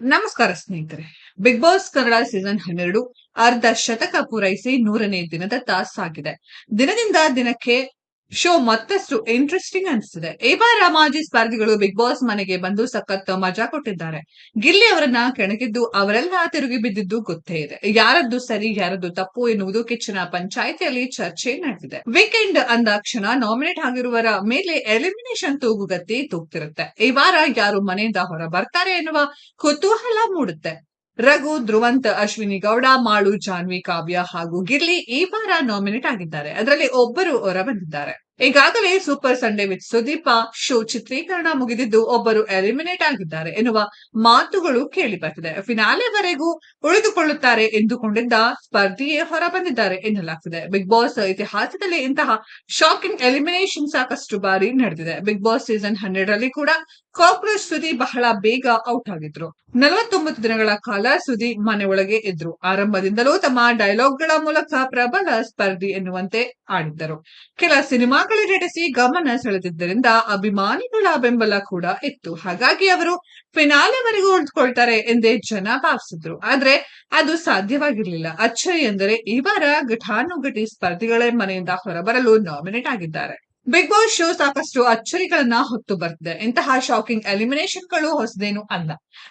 ನಮಸ್ಕಾರ ಸ್ನೇಹಿತರೆ. Big boss Kannada season ಹನ್ನೆರಡು ಅರ್ಧ ಶತಕ ಪೂರೈಸಿ ನೂರನೇ ದಿನದತ್ತ ಸಾಗಿದೆ ದಿನದಿಂದ ದಿನಕ್ಕೆ ಶೋ ಮತ್ತಷ್ಟು ಇಂಟ್ರೆಸ್ಟಿಂಗ್ ಅನಿಸ್ತಿದೆ ಈ ವಾರ ಮಾಜಿ ಸ್ಪರ್ಧಿಗಳು ಬಿಗ್ ಬಾಸ್ ಮನೆಗೆ ಬಂದು ಸಖತ್ ಮಜಾ ಕೊಟ್ಟಿದ್ದಾರೆ. ಗಿಲ್ಲಿ ಅವರನ್ನ ಕೆಣಕಿದ್ದು ಅವರೆಲ್ಲ ತಿರುಗಿ ಬಿದ್ದಿದ್ದು ಗೊತ್ತೇ ಇದೆ. ಯಾರದ್ದು ಸರಿ, ಯಾರದ್ದು ತಪ್ಪು ಎನ್ನುವುದು ಕಿಚ್ಚನ ಪಂಚಾಯಿತಿಯಲ್ಲಿ ಚರ್ಚೆ ನಡೆದಿದೆ. ವೀಕೆಂಡ್ ಅಂದಾಕ್ಷಣ ನಾಮಿನೇಟ್ ಆಗಿರುವರ ಮೇಲೆ ಎಲಿಮಿನೇಷನ್ ತೂಗುಗತ್ತಿ ತೂಗ್ತಿರುತ್ತೆ. ಈ ವಾರ ಯಾರು ಮನೆಯಿಂದ ಹೊರ ಬರ್ತಾರೆ ಎನ್ನುವ ಕುತೂಹಲ ಮೂಡುತ್ತೆ. ರಘು, ಧ್ರುವಂತ್, ಅಶ್ವಿನಿ ಗೌಡ, ಮಾಳು, ಜಾನ್ವಿ, ಕಾವ್ಯ ಹಾಗೂ ಗಿರ್ಲಿ ಈ ವಾರ ನಾಮಿನೇಟ್ ಆಗಿದ್ದಾರೆ. ಅದರಲ್ಲಿ ಒಬ್ಬರು ಹೊರ ಬಂದಿದ್ದಾರೆ ಈಗಾಗಲೇ super Sunday with Sudeep. Show ಚಿತ್ರೀಕರಣ ಮುಗಿದಿದ್ದು ಒಬ್ಬರು ಎಲಿಮಿನೇಟ್ ಆಗಿದ್ದಾರೆ ಎನ್ನುವ ಮಾತುಗಳು ಕೇಳಿ ಬರ್ತಿದೆ. ಫಿನಾಲೆವರೆಗೂ ಉಳಿದುಕೊಳ್ಳುತ್ತಾರೆ ಎಂದುಕೊಂಡಿದ್ದ ಸ್ಪರ್ಧಿಯೇ ಹೊರ ಬಂದಿದ್ದಾರೆ ಎನ್ನಲಾಗ್ತಿದೆ. ಬಿಗ್ ಬಾಸ್ ಇತಿಹಾಸದಲ್ಲಿ ಇಂತಹ ಶಾಕಿಂಗ್ ಎಲಿಮಿನೇಷನ್ ಸಾಕಷ್ಟು ಬಾರಿ ನಡೆದಿದೆ. ಬಿಗ್ ಬಾಸ್ ಸೀಸನ್ ಹನ್ನೆರಡರಲ್ಲಿ ಕೂಡ ಕಾಕ್ರೋಚ್ ಸುದಿ ಬಹಳ ಬೇಗ ಔಟ್ ಆಗಿದ್ರು. ನಲವತ್ತೊಂಬತ್ತು ದಿನಗಳ ಕಾಲ ಸುದಿ ಮನೆ ಒಳಗೆ ಇದ್ರು. ಆರಂಭದಿಂದಲೂ ತಮ್ಮ ಡೈಲಾಗ್ಗಳ ಮೂಲಕ ಪ್ರಬಲ ಸ್ಪರ್ಧಿ ಎನ್ನುವಂತೆ ಆಡಿದ್ದರು. ಕೆಲ ಸಿನಿಮಾಗಳ ನಟಿಸಿ ಗಮನ ಸೆಳೆದಿದ್ದರಿಂದ ಅಭಿಮಾನಿಗಳ ಬೆಂಬಲ ಕೂಡ ಇತ್ತು. ಹಾಗಾಗಿ ಅವರು ಫಿನಾಲೆವರೆಗೂ ಉಳಿದುಕೊಳ್ತಾರೆ ಎಂದೇ ಜನ ಭಾವಿಸಿದ್ರು. ಆದ್ರೆ ಅದು ಸಾಧ್ಯವಾಗಿರಲಿಲ್ಲ. ಅಚ್ಚರಿ ಎಂದರೆ ಈ ವಾರ ಘಟಾನುಘಟಿ ಸ್ಪರ್ಧಿಗಳೇ ಮನೆಯಿಂದ ಹೊರಬರಲು ನಾಮಿನೇಟ್ ಆಗಿದ್ದಾರೆ. ಬಿಗ್ ಬಾಸ್ ಶೋ ಸಾಕಷ್ಟು ಅಚ್ಚರಿಗಳನ್ನ ಹೊತ್ತು ಬರ್ತಿದೆ. ಇಂತಹ ಶಾಕಿಂಗ್ ಎಲಿಮಿನೇಷನ್ಗಳು ಹೊಸದೇನು ಅಲ್ಲ.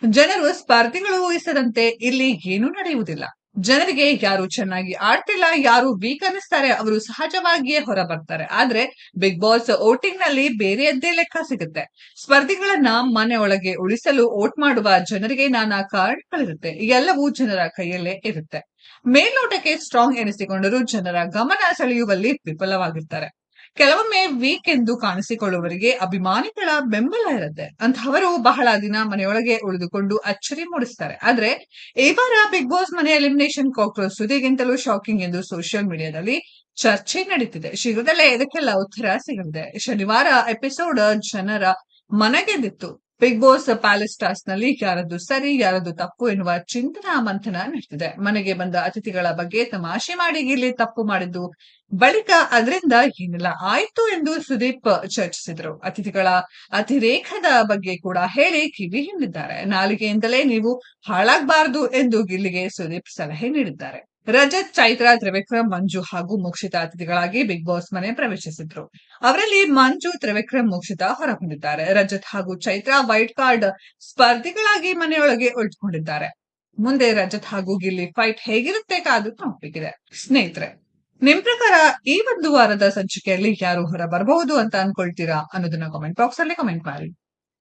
ಜನರು ಸ್ಪರ್ಧಿಗಳು ಊಹಿಸದಂತೆ ಇಲ್ಲಿ ಏನೂ ನಡೆಯುವುದಿಲ್ಲ. ಜನರಿಗೆ ಯಾರು ಚೆನ್ನಾಗಿ ಆಡ್ತಿಲ್ಲ, ಯಾರು ವೀಕ್ ಅನ್ನಿಸ್ತಾರೆ, ಅವರು ಸಹಜವಾಗಿಯೇ ಹೊರ ಬರ್ತಾರೆ ಆದ್ರೆ ಬಿಗ್ ಬಾಸ್ ವೋಟಿಂಗ್ನಲ್ಲಿ ಬೇರೆಯದ್ದೇ ಲೆಕ್ಕ ಸಿಗುತ್ತೆ. ಸ್ಪರ್ಧಿಗಳನ್ನ ಮನೆ ಒಳಗೆ ಉಳಿಸಲು ವೋಟ್ ಮಾಡುವ ಜನರಿಗೆ ನಾನಾ ಕಾರ್ಡ್ಗಳಿರುತ್ತೆ ಎಲ್ಲವೂ ಜನರ ಕೈಯಲ್ಲೇ ಇರುತ್ತೆ. ಮೇಲ್ನೋಟಕ್ಕೆ ಸ್ಟ್ರಾಂಗ್ ಎನಿಸಿಕೊಂಡರೂ ಜನರ ಗಮನ ಸೆಳೆಯುವಲ್ಲಿ ವಿಫಲವಾಗಿರ್ತಾರೆ. ಕೆಲವೊಮ್ಮೆ ವೀಕ್ ಎಂದು ಕಾಣಿಸಿಕೊಳ್ಳುವವರಿಗೆ ಅಭಿಮಾನಿಗಳ ಬೆಂಬಲ ಇರುತ್ತೆ. ಅಂತಹವರು ಬಹಳ ದಿನ ಮನೆಯೊಳಗೆ ಉಳಿದುಕೊಂಡು ಅಚ್ಚರಿ ಮೂಡಿಸ್ತಾರೆ. ಆದ್ರೆ, ಈ ವಾರ ಬಿಗ್ ಬಾಸ್ ಮನೆ ಎಲಿಮಿನೇಷನ್ ಕಾಕ್ರೋಚ್ ಸುದ್ದಿಗಿಂತಲೂ ಶಾಕಿಂಗ್ ಎಂದು ಸೋಷಿಯಲ್ ಮೀಡಿಯಾದಲ್ಲಿ ಚರ್ಚೆ ನಡೀತಿದೆ. ಶೀಘ್ರದಲ್ಲೇ ಇದಕ್ಕೆಲ್ಲ ಉತ್ತರ ಸಿಗಲಿದೆ. ಶನಿವಾರ ಎಪಿಸೋಡ್ ಜನರ ಮನಗೆದ್ದಿತ್ತು. ಬಿಗ್ ಬಾಸ್ ಪ್ಯಾಲೆಸ್ ಟಾಸ್ನಲ್ಲಿ ಯಾರದ್ದು ಸರಿ, ಯಾರದ್ದು ತಪ್ಪು ಎನ್ನುವ ಚಿಂತನಾ ಮಂಥನ ನಡೆದಿದೆ. ಮನೆಗೆ ಬಂದ ಅತಿಥಿಗಳ ಬಗ್ಗೆ ತಮಾಷೆ ಮಾಡಿ ಇಲ್ಲಿ ತಪ್ಪು ಮಾಡಿದ್ದು. ಬಳಿಕ ಅದರಿಂದ ಏನೆಲ್ಲ, ಆಯ್ತು ಎಂದು ಸುದೀಪ್ ಚರ್ಚಿಸಿದರು. ಅತಿಥಿಗಳ ಅತಿರೇಕದ ಬಗ್ಗೆ ಕೂಡ ಹೇಳಿ ಕಿವಿ ಹಿಂಡಿದ್ದಾರೆ. ನಾಲಿಗೆಯಿಂದಲೇ ನೀವು ಹಾಳಾಗಬಾರದು ಎಂದು ಗಿಲ್ಲಿಗೆ ಸುದೀಪ್ ಸಲಹೆ ನೀಡಿದ್ದಾರೆ. ರಜತ್, ಚೈತ್ರ, ತ್ರಿವಿಕ್ರಮ್, ಮಂಜು ಹಾಗೂ ಮೋಕ್ಷಿತ ಅತಿಥಿಗಳಾಗಿ ಬಿಗ್ ಬಾಸ್ ಮನೆ ಪ್ರವೇಶಿಸಿದ್ರು. ಅವರಲ್ಲಿ ಮಂಜು, ತ್ರಿವಿಕ್ರಮ್, ಮೋಕ್ಷಿತ ಹೊರಹೊಂದಿದ್ದಾರೆ ರಜತ್ ಹಾಗೂ ಚೈತ್ರ ವೈಟ್ ಕಾರ್ಡ್ ಸ್ಪರ್ಧಿಗಳಾಗಿ ಮನೆಯೊಳಗೆ ಉಳಿದುಕೊಂಡಿದ್ದಾರೆ. ಮುಂದೆ ರಜತ್ ಹಾಗೂ ಗಿಲ್ಲಿ ಫೈಟ್ ಹೇಗಿರುತ್ತೆ ಕಾದು ನೋಡ್ಬೇಕಿದೆ ಸ್ನೇಹಿತರೆ, ನಿಮ್ ಪ್ರಕಾರ ಈ ಒಂದು ವಾರದ ಸಂಚಿಕೆಯಲ್ಲಿ ಯಾರು ಹೊರ ಬರಬಹುದು ಅಂತ ಅನ್ಕೊಳ್ತೀರಾ ಅನ್ನೋದನ್ನ ಕಾಮೆಂಟ್ ಬಾಕ್ಸ್ ಅಲ್ಲಿ ಕಮೆಂಟ್ ಮಾಡಿ.